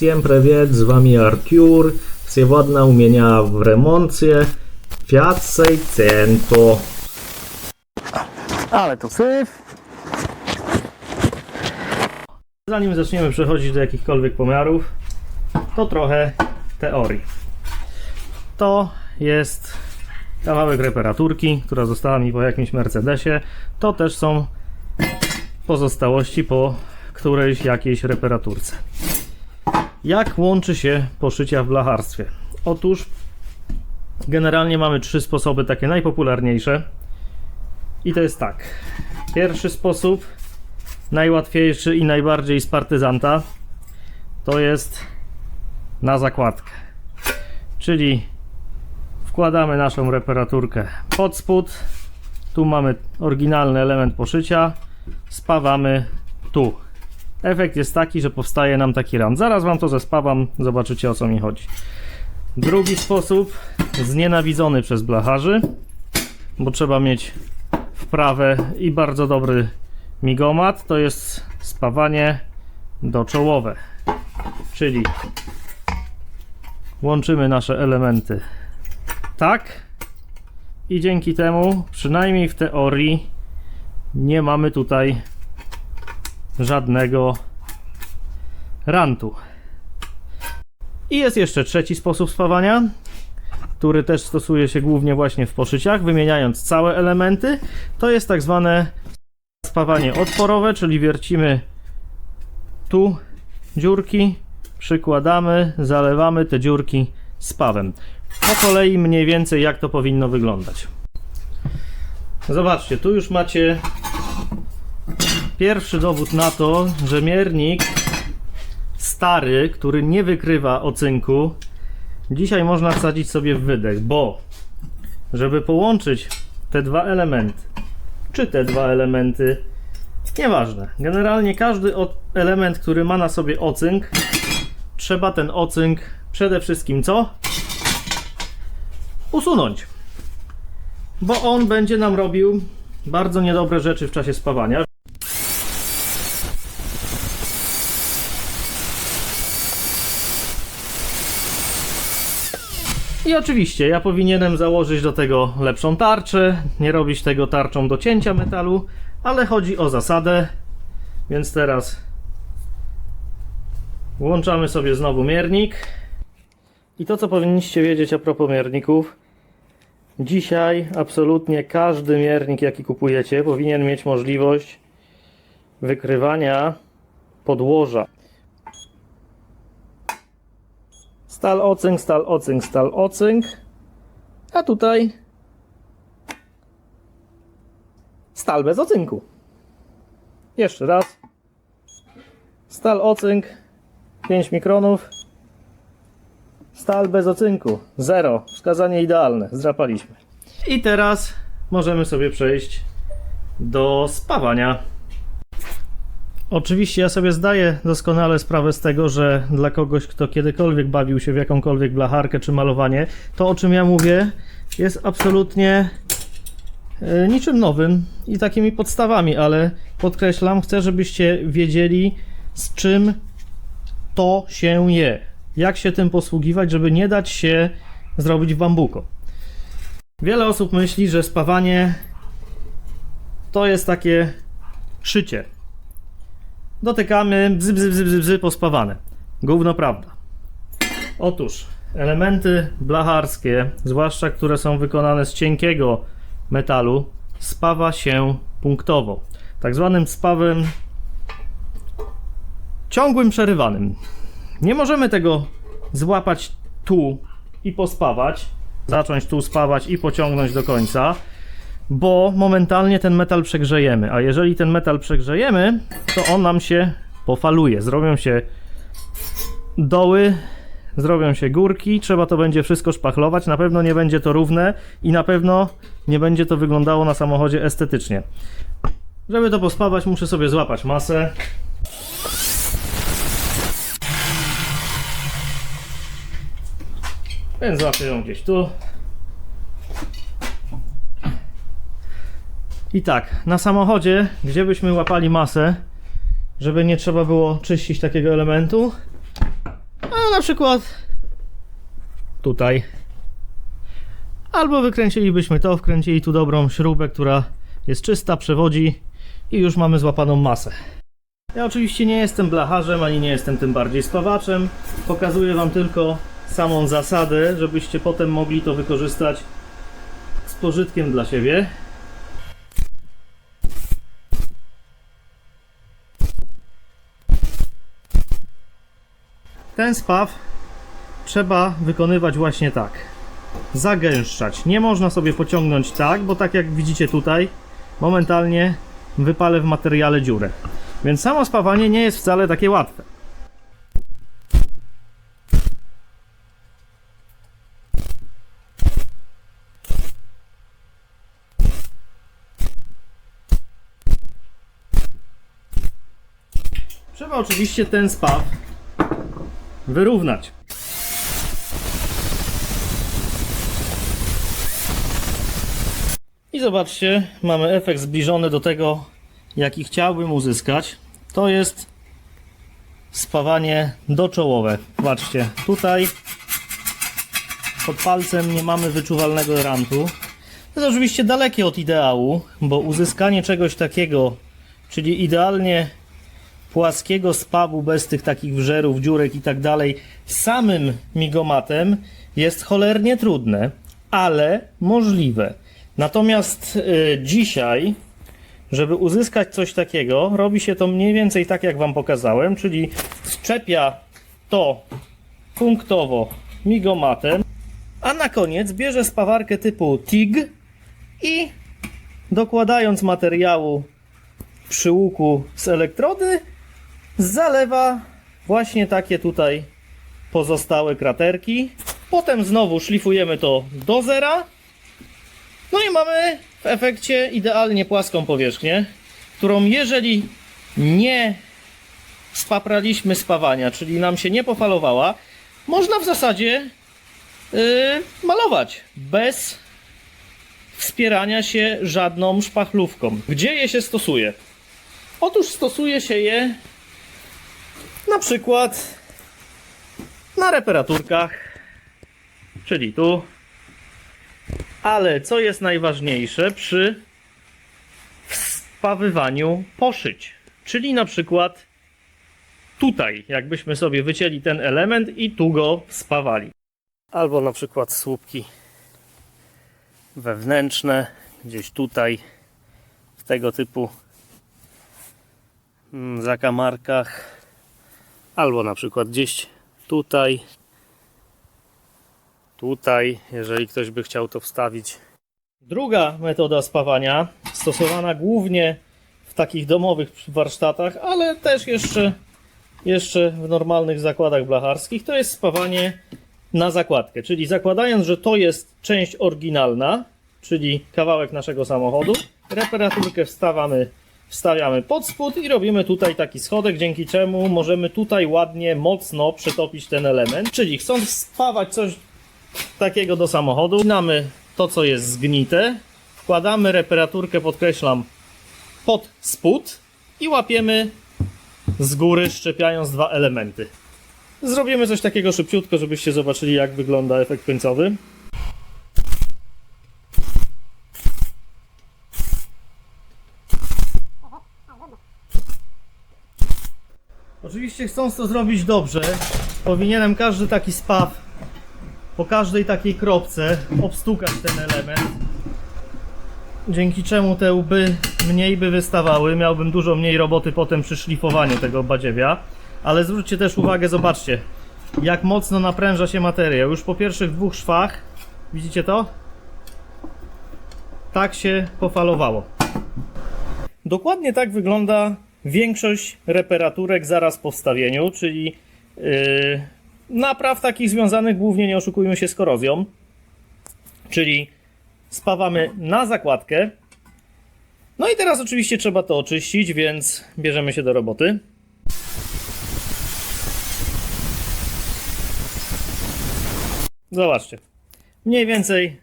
Всем привет, з вами Артюр. Сегодня у меня в ремонте Fiat 600. Ale tu syf. Zanim zaczniemy przechodzić do jakichkolwiek pomiarów, to trochę teorii. To jest kawałek reparaturki, która została mi po jakimś Mercedesie. To też są pozostałości po którejś jakiejś reparaturce. Jak łączy się poszycia w blacharstwie? Otóż generalnie mamy trzy sposoby, takie najpopularniejsze. I to jest tak. Pierwszy sposób najłatwiejszy i najbardziej z partyzanta to jest na zakładkę. Czyli wkładamy naszą reparaturkę pod spód. Tu mamy oryginalny element poszycia. Spawamy tu. Efekt jest taki, że powstaje nam taki rand. Zaraz wam to zespawam, zobaczycie o co mi chodzi. Drugi sposób, znienawidzony przez blacharzy, bo trzeba mieć wprawę i bardzo dobry migomat to jest spawanie doczołowe. Czyli łączymy nasze elementy tak i dzięki temu, przynajmniej w teorii, nie mamy tutaj żadnego rantu. I jest jeszcze trzeci sposób spawania, który też stosuje się głównie właśnie w poszyciach, wymieniając całe elementy. To jest tak zwane spawanie otworowe, czyli wiercimy tu dziurki, przykładamy, zalewamy te dziurki spawem. Po kolei mniej więcej jak to powinno wyglądać. Zobaczcie, tu już macie pierwszy dowód na to, że miernik stary, który nie wykrywa ocynku, dzisiaj można wsadzić sobie w wydech, bo żeby połączyć te dwa elementy, czy te dwa elementy, nieważne. Generalnie każdy element, który ma na sobie ocynk, trzeba ten ocynk przede wszystkim co? Usunąć. Bo on będzie nam robił bardzo niedobre rzeczy w czasie spawania. I oczywiście ja powinienem założyć do tego lepszą tarczę, nie robić tego tarczą do cięcia metalu, ale chodzi o zasadę, więc teraz włączamy sobie znowu miernik. I to co powinniście wiedzieć a propos mierników, dzisiaj absolutnie każdy miernik jaki kupujecie powinien mieć możliwość wykrywania podłoża. Stal ocynk, stal ocynk, stal ocynk. A tutaj stal bez ocynku. Jeszcze raz. Stal ocynk 5 mikronów. Stal bez ocynku 0. Wskazanie idealne. Zdrapaliśmy. I teraz możemy sobie przejść do spawania. Oczywiście ja sobie zdaję doskonale sprawę z tego, że dla kogoś, kto kiedykolwiek bawił się w jakąkolwiek blacharkę czy malowanie, to o czym ja mówię jest absolutnie e, niczym nowym i takimi podstawami, ale podkreślam, chcę, żebyście wiedzieli z czym to się je. Jak się tym posługiwać, żeby nie dać się zrobić w bambuko. Wiele osób myśli, że spawanie to jest takie szycie dotykamy, bzy, bzy, bzy, bzy, bzy, pospawane. Gówno prawda. Otóż elementy blacharskie, zwłaszcza które są wykonane z cienkiego metalu, spawa się punktowo. Tak zwanym spawem ciągłym przerywanym. Nie możemy tego złapać tu i pospawać, zacząć tu spawać i pociągnąć do końca, bo momentalnie ten metal przegrzejemy, a jeżeli ten metal przegrzejemy, to on nam się pofaluje. Zrobią się doły, zrobią się górki, trzeba to będzie wszystko szpachlować, na pewno nie będzie to równe i na pewno nie będzie to wyglądało na samochodzie estetycznie. Żeby to pospawać, muszę sobie złapać masę. Więc złapię ją gdzieś tu. I tak, na samochodzie, gdzie byśmy łapali masę, żeby nie trzeba było czyścić takiego elementu, A na przykład tutaj. Albo wykręcilibyśmy to, wkręcili tu dobrą śrubę, która jest czysta, przewodzi i już mamy złapaną masę. Ja oczywiście nie jestem blacharzem, ani nie jestem tym bardziej spawaczem. Pokazuję Wam tylko samą zasadę, żebyście potem mogli to wykorzystać z pożytkiem dla siebie. Ten spaw trzeba wykonywać właśnie tak. Zagęszczać. Nie można sobie pociągnąć tak, bo tak jak widzicie tutaj, momentalnie wypalę w materiale dziurę. Więc samo spawanie nie jest wcale takie łatwe. Trzeba oczywiście ten spaw wyrównać. I zobaczcie, mamy efekt zbliżony do tego, jaki chciałbym uzyskać. To jest spawanie doczołowe. Patrzcie, tutaj pod palcem nie mamy wyczuwalnego rantu. To jest oczywiście dalekie od ideału, bo uzyskanie czegoś takiego, czyli idealnie płaskiego spawu bez tych takich wżerów, dziurek i tak dalej, samym migomatem jest cholernie trudne, ale możliwe. Natomiast y, dzisiaj, żeby uzyskać coś takiego, robi się to mniej więcej tak, jak Wam pokazałem, czyli szczepia to punktowo migomatem, a na koniec bierze spawarkę typu TIG i dokładając materiału przy łuku z elektrody, zalewa właśnie takie tutaj pozostałe kraterki. Potem znowu szlifujemy to do zera. No i mamy w efekcie idealnie płaską powierzchnię, którą jeżeli nie spapraliśmy spawania, czyli nam się nie pofalowała, można w zasadzie yy, malować bez wspierania się żadną szpachlówką. Gdzie je się stosuje? Otóż stosuje się je na przykład na reparaturkach, czyli tu. Ale co jest najważniejsze przy spawywaniu poszyć, czyli na przykład tutaj, jakbyśmy sobie wycięli ten element i tu go spawali. Albo na przykład słupki wewnętrzne, gdzieś tutaj, w tego typu mm, zakamarkach albo na przykład gdzieś tutaj tutaj, jeżeli ktoś by chciał to wstawić. Druga metoda spawania, stosowana głównie w takich domowych warsztatach, ale też jeszcze, jeszcze w normalnych zakładach blacharskich, to jest spawanie na zakładkę. Czyli zakładając, że to jest część oryginalna, czyli kawałek naszego samochodu, reparaturkę wstawiamy wstawiamy pod spód i robimy tutaj taki schodek, dzięki czemu możemy tutaj ładnie, mocno przetopić ten element. Czyli chcąc spawać coś takiego do samochodu, wcinamy to, co jest zgnite, wkładamy reparaturkę, podkreślam, pod spód i łapiemy z góry, szczepiając dwa elementy. Zrobimy coś takiego szybciutko, żebyście zobaczyli, jak wygląda efekt końcowy. Oczywiście chcąc to zrobić dobrze, powinienem każdy taki spaw po każdej takiej kropce obstukać ten element. Dzięki czemu te łby mniej by wystawały, miałbym dużo mniej roboty potem przy szlifowaniu tego badziewia. Ale zwróćcie też uwagę, zobaczcie, jak mocno napręża się materia. Już po pierwszych dwóch szwach, widzicie to? Tak się pofalowało. Dokładnie tak wygląda większość reparaturek zaraz po wstawieniu, czyli yy, napraw takich związanych głównie, nie oszukujmy się, z korozją. Czyli spawamy na zakładkę. No i teraz oczywiście trzeba to oczyścić, więc bierzemy się do roboty. Zobaczcie. Mniej więcej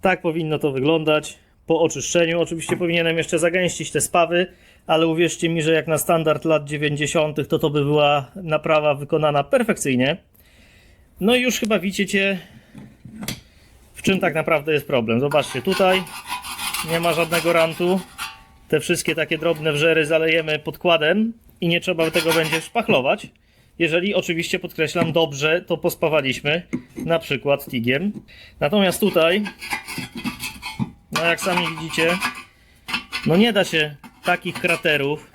tak powinno to wyglądać po oczyszczeniu. Oczywiście powinienem jeszcze zagęścić te spawy, ale uwierzcie mi, że jak na standard lat 90., to to by była naprawa wykonana perfekcyjnie. No i już chyba widzicie, w czym tak naprawdę jest problem. Zobaczcie, tutaj nie ma żadnego rantu. Te wszystkie takie drobne wrzery zalejemy podkładem i nie trzeba tego będzie szpachlować. Jeżeli oczywiście podkreślam dobrze to pospawaliśmy, na przykład tigiem. Natomiast tutaj, no jak sami widzicie, no nie da się takich kraterów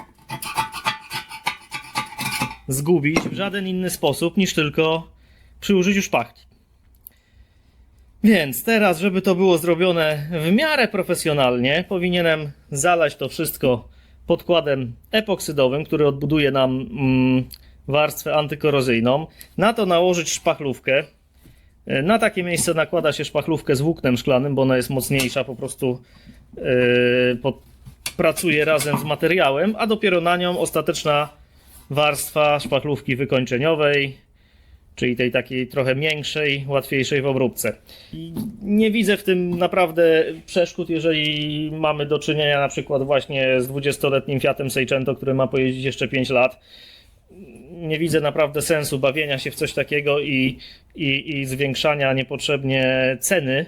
zgubić w żaden inny sposób niż tylko przy użyciu szpachli. Więc teraz, żeby to było zrobione w miarę profesjonalnie, powinienem zalać to wszystko podkładem epoksydowym, który odbuduje nam mm, warstwę antykorozyjną. Na to nałożyć szpachlówkę. E, Na takie miejsce nakłada się szpachlówkę z włóknem szklanym, bo ona jest mocniejsza, po prostu yy, po, pracuje razem z materiałem, a dopiero na nią ostateczna warstwa szpachlówki wykończeniowej, czyli tej takiej trochę miększej, łatwiejszej w obróbce. Nie widzę w tym naprawdę przeszkód, jeżeli mamy do czynienia na przykład właśnie z 20-letnim Fiatem Seicento, który ma pojeździć jeszcze 5 lat. Nie widzę naprawdę sensu bawienia się w coś takiego i, i, i zwiększania niepotrzebnie ceny.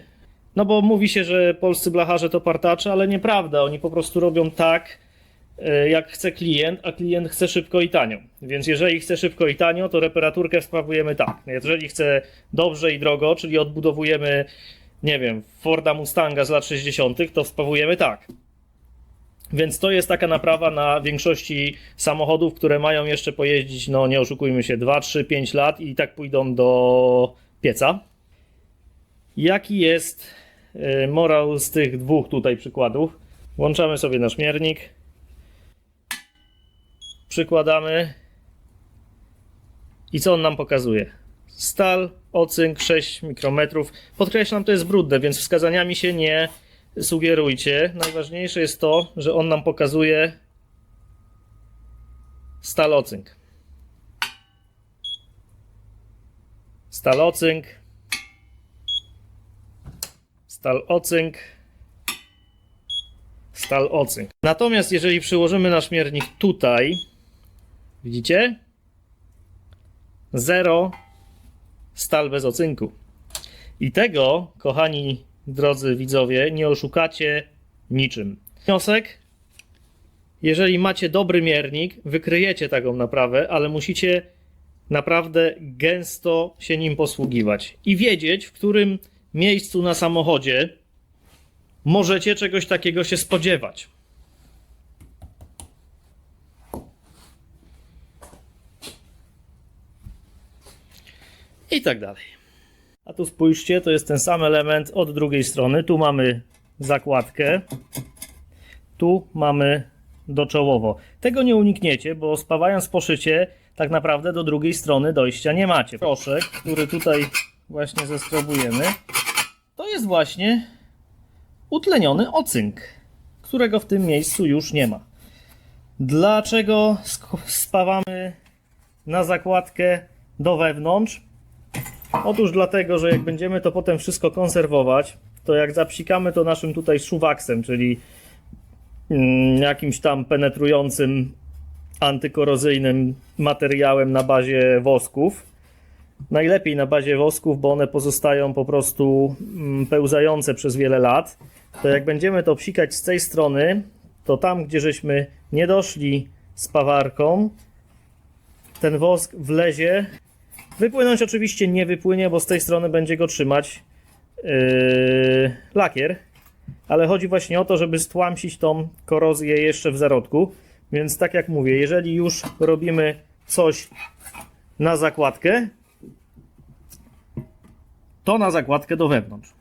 No bo mówi się, że polscy blacharze to partacze, ale nieprawda. Oni po prostu robią tak, e, jak chce klient, a klient chce szybko i tanio. Więc jeżeli chce szybko i tanio, to reparaturkę sprawujemy tak. Jeżeli chce dobrze i drogo, czyli odbudowujemy, nie wiem, Forda Mustanga z lat 60., to sprawujemy tak. Więc to jest taka naprawa na większości samochodów, które mają jeszcze pojeździć, no nie oszukujmy się, 2, 3, 5 lat i tak pójdą do pieca. Jaki jest morał z tych dwóch tutaj przykładów? Włączamy sobie nasz miernik. Przykładamy. I co on nam pokazuje? Stal, ocynk 6 mikrometrów. Podkreślam, to jest brudne, więc wskazaniami się nie sugerujcie. Najważniejsze jest to, że on nam pokazuje stal, ocynk. Stal, ocynk. Stal, ocynk. Stal, ocynk. Natomiast jeżeli przyłożymy nasz miernik tutaj, widzicie? Zero stal bez ocynku. I tego, kochani drodzy widzowie, nie oszukacie niczym. Wniosek? Jeżeli macie dobry miernik, wykryjecie taką naprawę, ale musicie naprawdę gęsto się nim posługiwać i wiedzieć, w którym miejscu na samochodzie możecie czegoś takiego się spodziewać. I tak dalej. A tu spójrzcie, to jest ten sam element od drugiej strony. Tu mamy zakładkę, tu mamy doczołowo. Tego nie unikniecie, bo spawając po szycie, tak naprawdę do drugiej strony dojścia nie macie. Proszek, który tutaj właśnie zeskrobujemy, jest właśnie utleniony ocynk, którego w tym miejscu już nie ma. Dlaczego spawamy na zakładkę do wewnątrz? Otóż dlatego, że jak będziemy to potem wszystko konserwować, to jak zapsikamy to naszym tutaj szuwaksem, czyli mm, jakimś tam penetrującym antykorozyjnym materiałem na bazie wosków, najlepiej na bazie wosków, bo one pozostają po prostu mm, pełzające przez wiele lat, to jak będziemy to psikać z tej strony, to tam, gdzie żeśmy nie doszli z pawarką, ten wosk wlezie. Wypłynąć oczywiście nie wypłynie, bo z tej strony będzie go trzymać yy, lakier, ale chodzi właśnie o to, żeby stłamsić tą korozję jeszcze w zarodku. Więc tak jak mówię, jeżeli już robimy coś na zakładkę, to na zakładkę do wewnątrz.